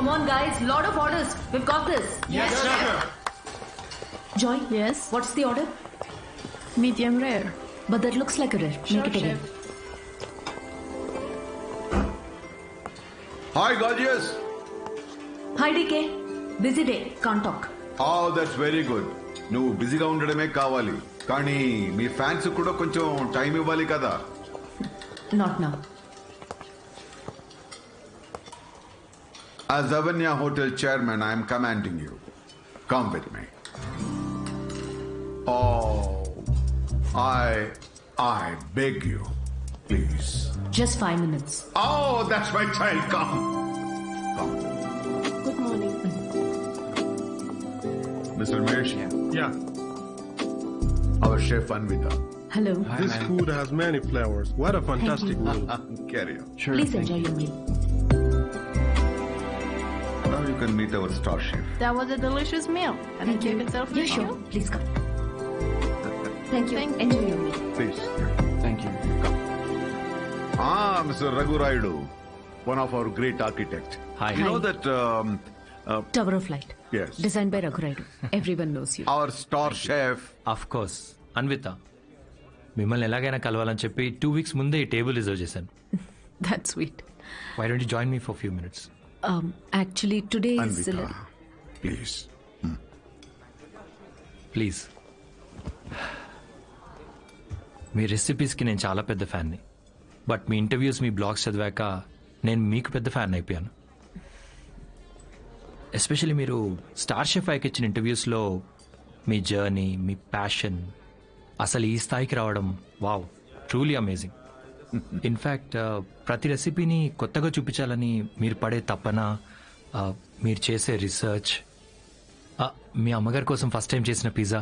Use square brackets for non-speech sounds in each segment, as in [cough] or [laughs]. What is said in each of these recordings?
Guys, lot of orders. We've got this. Yes, chef. Joy, Yes, what's the order? medium rare. But that looks like a rare. Sure, Make it again. chef. Hi, gorgeous. Hi, DK. Busy day. Can't talk. Oh that's very good నువ్వు బిజీగా ఉండడమే కావాలి కానీ మీ fans కూడా కొంచెం time ఇవ్వాలి కదా Not now. As Avanya Hotel chairman, I am commanding you. Come with me. Oh, I, I beg you, please. Just five minutes. Oh, that's my child. Come. Come. Good morning. Mr. Mesh, Yeah, our chef Anvita. Hello. Hi, this food has many flavors. What a fantastic meal. [laughs] Carry on. Sure, Please enjoy your meal. Now you can meet our star chef. That was a delicious meal. Can I take a selfie Yeah, with sure. you? Please come. [laughs] Thank you. Thank you. Enjoy your meal. Please. Thank you. Ah, Mr. Raghu Raidu, one of our great architects. Hi. You know Hi. that um, uh, Tower of Light. Yes. Designed by Raghu Raidu. Everyone knows you. our star chef of course Anvita మిమ్మల్ని ఎలాగైనా కలవాలని చెప్పి two weeks ముందే ఈ table reserve చేశాను That's sweet. Why don't join me for few minutes Um, actually, today is. a Anvita, little- please. Please మీ రెసిపీస్కి నేను చాలా పెద్ద ఫ్యాన్ని బట్ మీ ఇంటర్వ్యూస్ మీ బ్లాగ్స్ చదివాక నేను మీకు పెద్ద ఫ్యాన్ అయిపోయాను ఎస్పెషల్లీ మీరు స్టార్ షెఫ్ ఐకి ఇచ్చిన ఇంటర్వ్యూస్లో మీ జర్నీ మీ ప్యాషన్ అసలు ఈ స్థాయికి రావడం వావ్ ట్రూలీ అమేజింగ్ ఇన్ఫ్యాక్ట్ ప్రతి రెసిపీని కొత్తగా చూపించాలని మీరు పడే తపన uh, మీరు చేసే రీసెర్చ్ మీ అమ్మగారి కోసం ఫస్ట్ టైం చేసిన పిజ్జా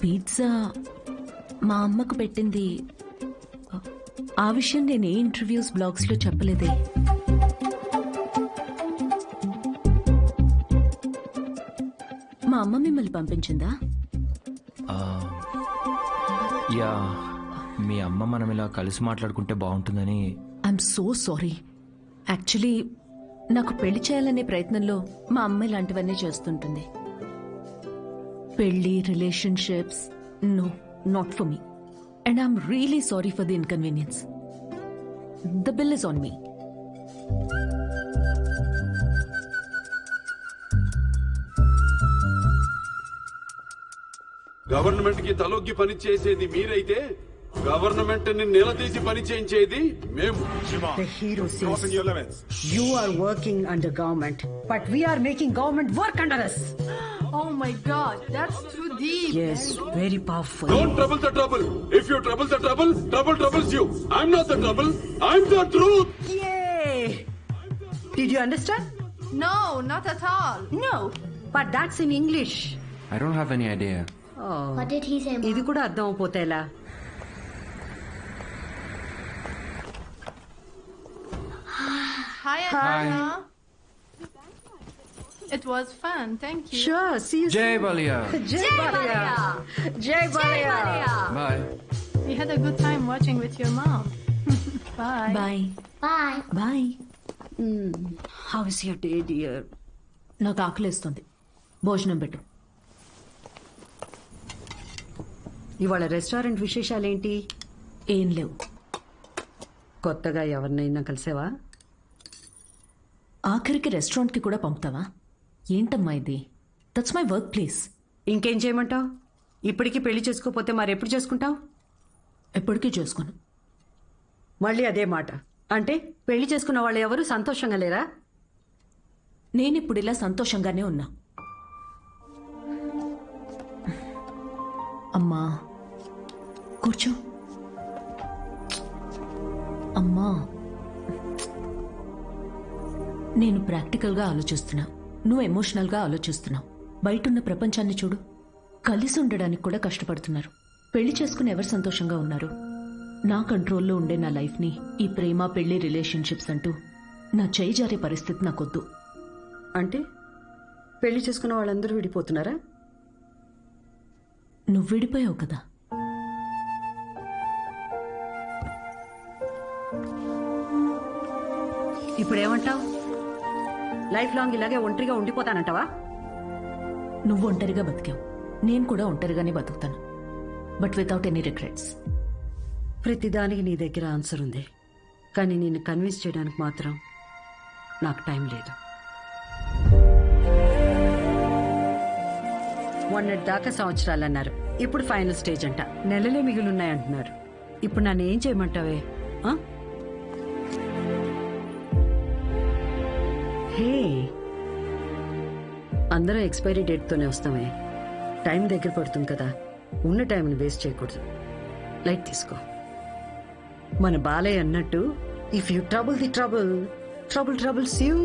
పిజ్జా మా అమ్మకు పెట్టింది. ఆ విషయం నేను ఏ ఇంటర్వ్యూస్ బ్లాగ్స్లో చెప్పలేదే. మా అమ్మ మిమ్మల్ని పంపించిందా? యా మీ అమ్మ మనం ఇలా కలిసి మాట్లాడుకుంటే బాగుంటుందని ఐఎమ్ సో సారీ. యాక్చువల్లీ నాకు పెళ్ళి చేయాలనే ప్రయత్నంలో మా అమ్మ ఇలాంటివన్నీ చేస్తుంటుంది. పెళ్ళి relationships no not for me and I'm really sorry for the inconvenience the bill is on me గవర్నమెంట్కి తలొగ్గి పని చేసేది మీరైతే గవర్నమెంట్ని నిలదీసి పని చేయించేది మేము The hero says you are working under government, but we are making government work under us. Oh my god, that's too deep. Yes, very powerful. Don't trouble the trouble if you trouble the trouble trouble troubles you I'm not the trouble I'm the truth Yay! Did you understand? No, not at all. No, but that's in English. I don't have any idea Oh, What did he say? ఇది కూడా అర్థం అయిపోతే Hi, Anna. It was fun, thank you. Sure, see you Jai soon. Balaya Jai Balaya. Jai Balaya. Bye We had a good time watching with your mom. Bye. Bye Bye. Bye Hmm. How is your day, dear? నాకు ఆకలేస్తుంది భోజనం పెట్టు ఇవాళ restaurant విశేషాలేంటి ఏం లేవు కొత్తగా ఎవరినైనా కలిసావా ఆఖరికి రెస్టారెంట్కి కూడా పంపుతావా? ఏంటమ్మా ఇది? దట్స్ మై వర్క్ ప్లేస్ ఇంకేం చేయమంటావు? ఇప్పటికీ పెళ్ళి చేసుకోపోతే మరి ఎప్పుడు చేసుకుంటావు? ఎప్పటికీ చేసుకోను. మళ్ళీ అదే మాట. అంటే పెళ్ళి చేసుకున్న వాళ్ళు ఎవరు సంతోషంగా లేరా? నేను ఇప్పుడు ఇలా సంతోషంగానే ఉన్నా. అమ్మా. కూర్చో. అమ్మా. నేను ప్రాక్టికల్గా ఆలోచిస్తున్నా. నువ్వు ఎమోషనల్గా ఆలోచిస్తున్నావు. బయటున్న ప్రపంచాన్ని చూడు. కలిసి ఉండడానికి కూడా కష్టపడుతున్నారు. పెళ్ళి చేసుకుని ఎవరు సంతోషంగా ఉన్నారు? నా కంట్రోల్లో ఉండే నా లైఫ్ని ఈ ప్రేమ పెళ్ళి రిలేషన్షిప్స్ అంటూ నా చేయి జారే పరిస్థితి నాకొద్దు. అంటే పెళ్ళి చేసుకున్న వాళ్ళందరూ విడిపోతున్నారా? నువ్వు విడిపోయావు కదా. ఇప్పుడు ఏమంటావు లైఫ్ లాంగ్ ఇలాగే ఒంటరిగా ఉండిపోతానంటావా? నువ్వు ఒంటరిగా బతికావు. నేను కూడా ఒంటరిగానే బతుకుతాను. బట్ వితౌట్ ఎనీ రిగ్రెట్స్ ప్రతిదానికి నీ దగ్గర ఆన్సర్ ఉంది. కానీ నిన్ను కన్విన్స్ చేయడానికి మాత్రం నాకు టైం లేదు. మొన్నటి దాకా సంవత్సరాలు అన్నారు. ఇప్పుడు ఫైనల్ స్టేజ్ అంట. నెలలే మిగిలిన్నాయంటున్నారు ఇప్పుడు నన్ను ఏం చేయమంటావే? హే. అందరం ఎక్స్పైరీ డేట్తోనే వస్తామే. టైం దగ్గర పడుతుంది కదా. ఉన్న టైంని వేస్ట్ చేయకూడదు. లైట్ తీసుకో. మన బాలయ్య అన్నట్టు if you trouble the trouble trouble troubles you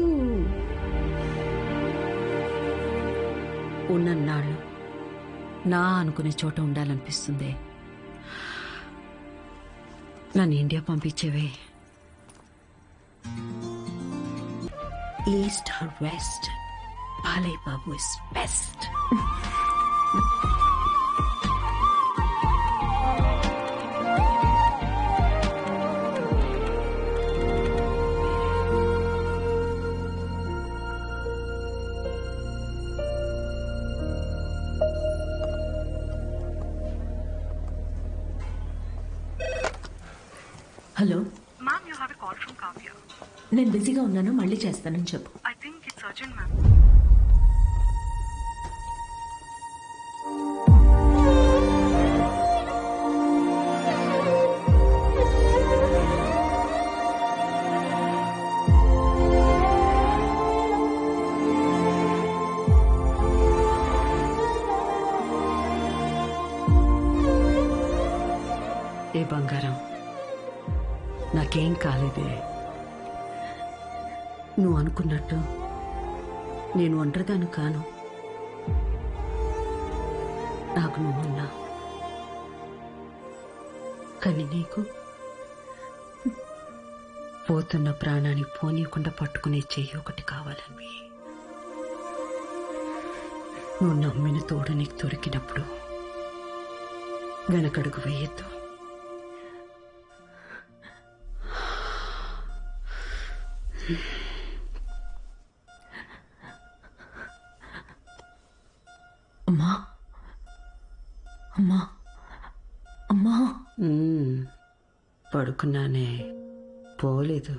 ఉన్నన్నాళ్ళు నా అనుకునే చోట ఉండాలనిపిస్తుంది. నన్ను ఇండియా పంపించేవే. east or west, Bali Babu is best. Hello. నేను బిజీగా ఉన్నాను మళ్ళీ చేస్తానని చెప్పు. I think it's urgent, ma'am. ఏ బంగారం? నాకేం కాలేదే. నువ్వు అనుకున్నట్టు నేను ఒంటరిదాన్ని కాను. నాకు నువ్వున్నా కానీ నీకు పోతున్న ప్రాణాన్ని పోనీయకుండా పట్టుకునే చెయ్యి ఒకటి కావాలని నువ్వు నమ్మిన తోడు నీకు దొరికినప్పుడు వెనకడుగు వేయద్దు. అమ్మా. అమ్మా. అమ్మా. మ్మ్. పడుకున్నానే. పోలేదు.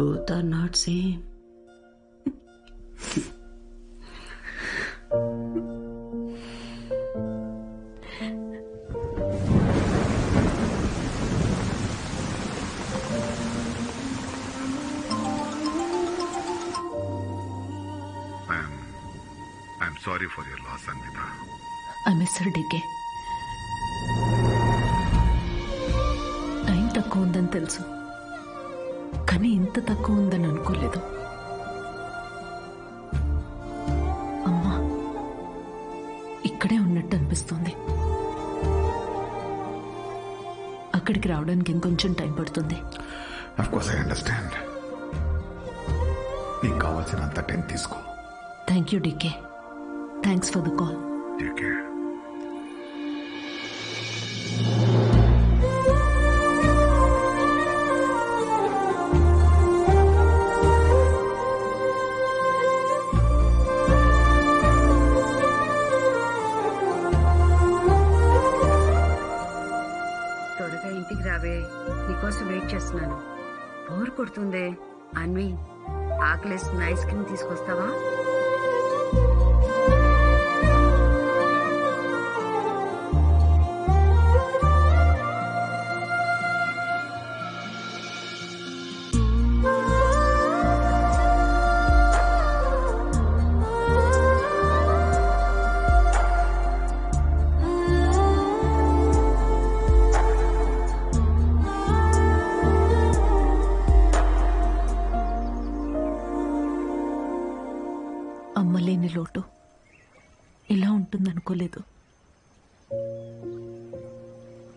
Both are not same. Her DK time తక్కువ ఉందని తెలుసు కానీ ఇంత తక్కువ ఉందని అనుకోలేదు అమ్మా ఇక్కడే ఉన్నట్టు అనిపిస్తుంది అక్కడికి రావడానికి ఇంకొంచెం టైం పడుతుంది కోర్స్ ఐ అండర్స్టాండ్ నీకు కావాల్సినంత టైం తీసుకో thank you DK thanks for the call రావే నీకోసం వెయిట్ చేస్తున్నాను. బోర్ కొడుతుందే. అన్వి ఆకలేసిన ఐస్ క్రీమ్ తీసుకొస్తావా? అమ్మలేని లోటు. ఇలా ఉంటుందనుకోలేదు.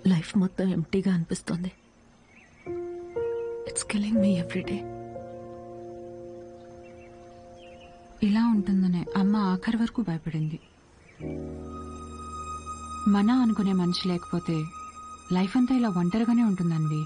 లైఫ్ మొత్తం ఎంటీగా అనిపిస్తుంది. ఇట్స్ కిలింగ్ మీ ఎవ్రీడే ఇలా ఉంటుందనే అమ్మ ఆఖరి వరకు భయపడింది. మన అనుకునే మనిషి లేకపోతే లైఫ్ అంతా ఇలా ఒంటరిగానే ఉంటుందన్వి